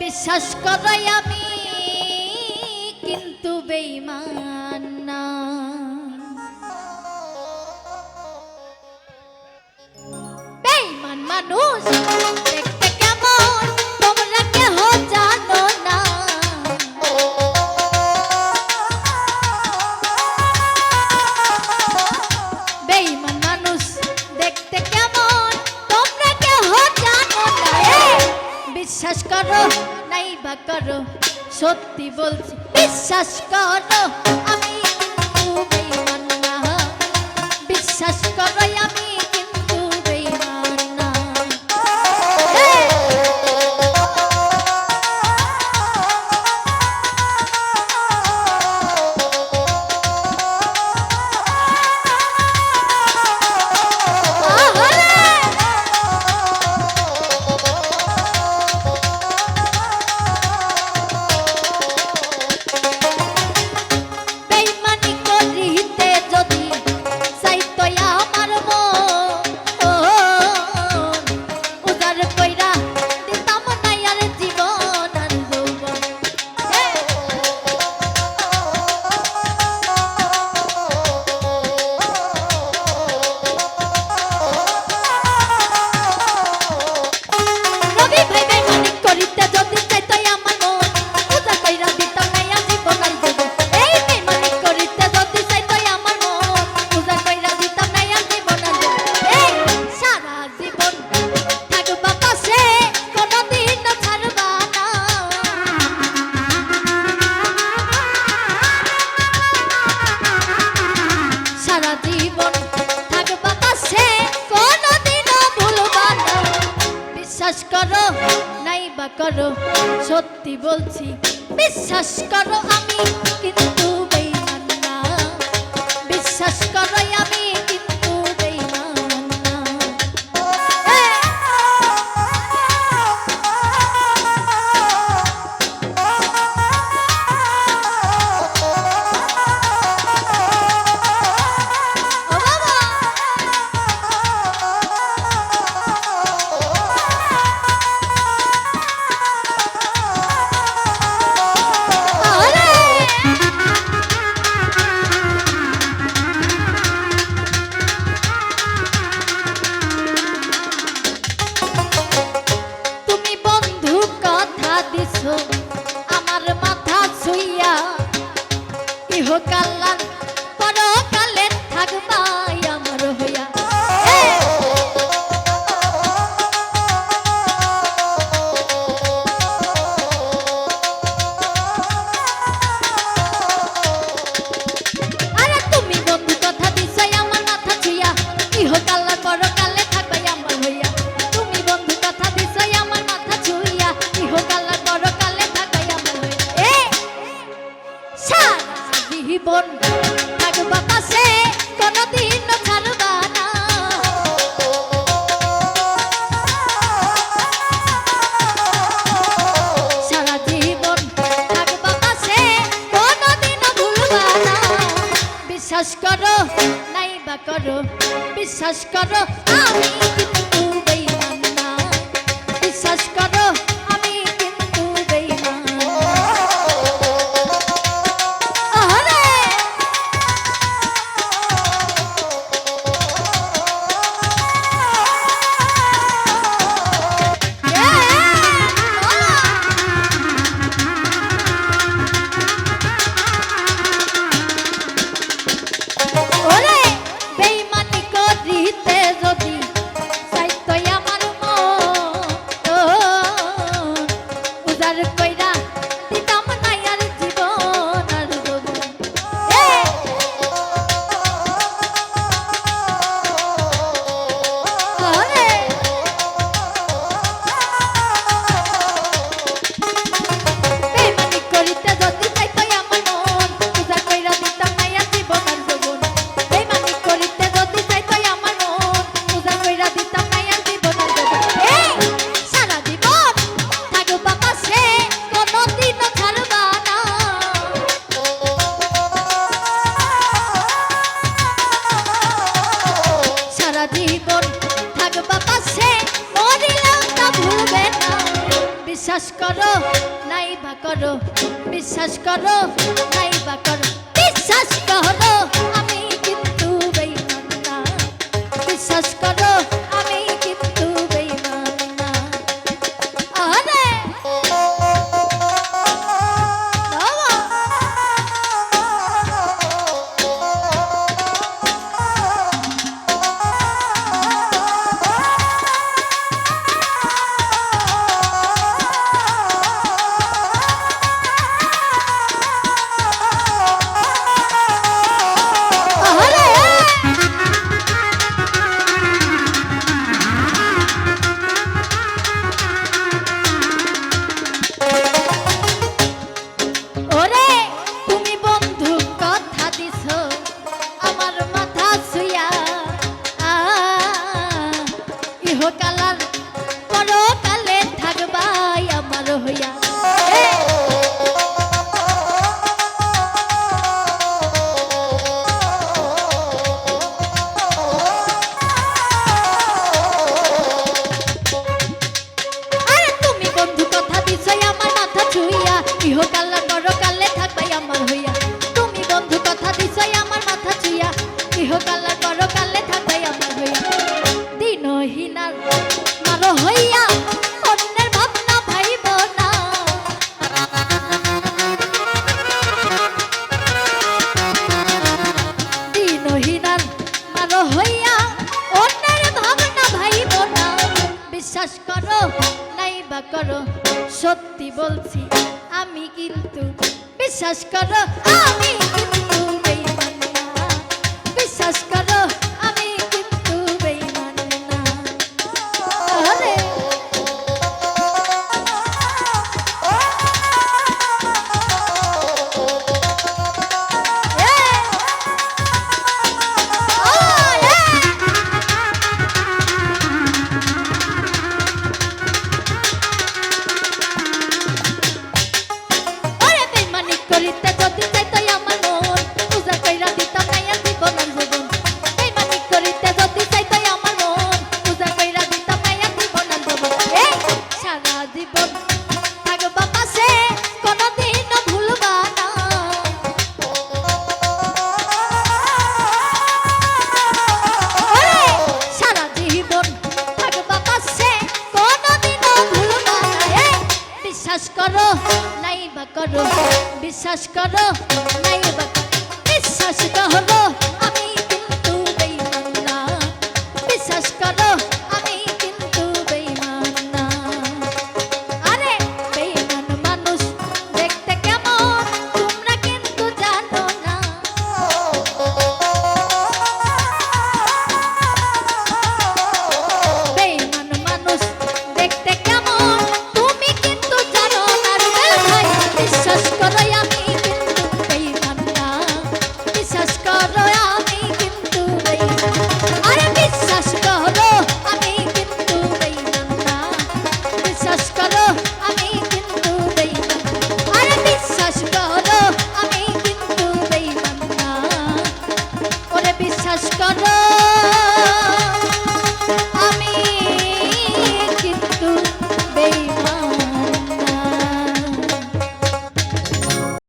বিশ্বাস করাই আমি কিন্তু বেইমান না। বেইমান মানুষ দেখতে কেমন? তোমরা কে হচ্ছে সত্যি বলছি বিশ্বাস করো বা করো সত্যি বলছি বিশ্বাস করো আমি কিন্তু বেইমান না বিশ্বাস করো আছো আমার মাথা ছুইয়া ইহকাল্লা জীবন। থাকবা পাশে কোনদিন ছাড়বা না। সারা জীবন থাকবা পাশে কোনদিন ভুলবা না। বিশ্বাস করো, নাই বা করো, বিশ্বাস করো, আমি বিশ্বাস করো নাই বা করো বিশ্বাস করো নাই বা করো বিশ্বাস করো আমি কিন্তু বিশ্বাস করো করো সত্যি বলছি আমি কিন্তু বিশ্বাস করো আমি বিশ্বাস করো নাই বা করো বিশ্বাস করো নাই বা বিশ্বাস করো।